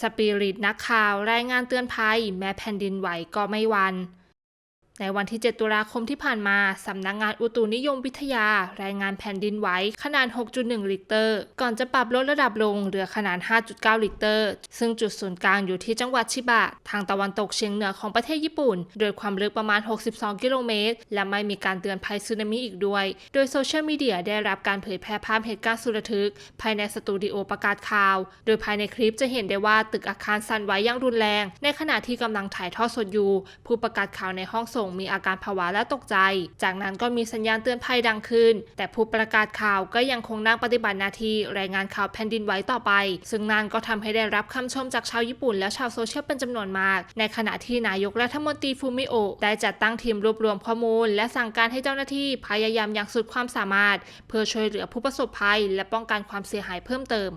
สปิริตนักข่าวรายงานเตือนภัย แม้แผ่นดินไหวก็ไม่หวัน ในวันที่ 7 ตุลาคมที่ผ่านมา สำนักงานอุตุนิยมวิทยา รายงานแผ่นดินไหวขนาด 6.1 ลิกเตอร์ ก่อนจะปรับลดระดับลงเหลือขนาด 5.9 ลิกเตอร์ ซึ่งจุดศูนย์กลางอยู่ที่จังหวัดชิบะ ทางตะวันตกเฉียงเหนือของประเทศญี่ปุ่น โดยความลึกประมาณ 62 กิโลเมตร และไม่มีการเตือนภัยสึนามิอีกด้วย โดยโซเชียลมีเดียได้รับการเผยแพร่ภาพเหตุการณ์สุดระทึก ภายในสตูดิโอประกาศข่าว โดยภายในคลิปจะเห็นได้ว่าตึกอาคารสั่นไหวอย่างรุนแรง ในขณะที่กำลังถ่ายทอดสดอยู่ ผู้ประกาศข่าวในห้องส่งมีอาการภาวะและตกใจ จากนั้นก็มีสัญญาณเตือนภัยดังขึ้น แต่ผู้ประกาศข่าวก็ยังคงนั่งปฏิบัติหน้าที่รายงานข่าวแผ่นดินไหวต่อไป ซึ่งนั่นก็ทำให้ได้รับคำชมจากชาวญี่ปุ่นและชาวโซเชียลเป็นจำนวนมาก ในขณะที่นายกรัฐมนตรีฟูมิโอได้จัดตั้งทีมรวบรวมข้อมูล และสั่งการให้เจ้าหน้าที่พยายามอย่างสุดความสามารถ เพื่อช่วยเหลือผู้ประสบภัย และป้องกันความเสียหายเพิ่มเติม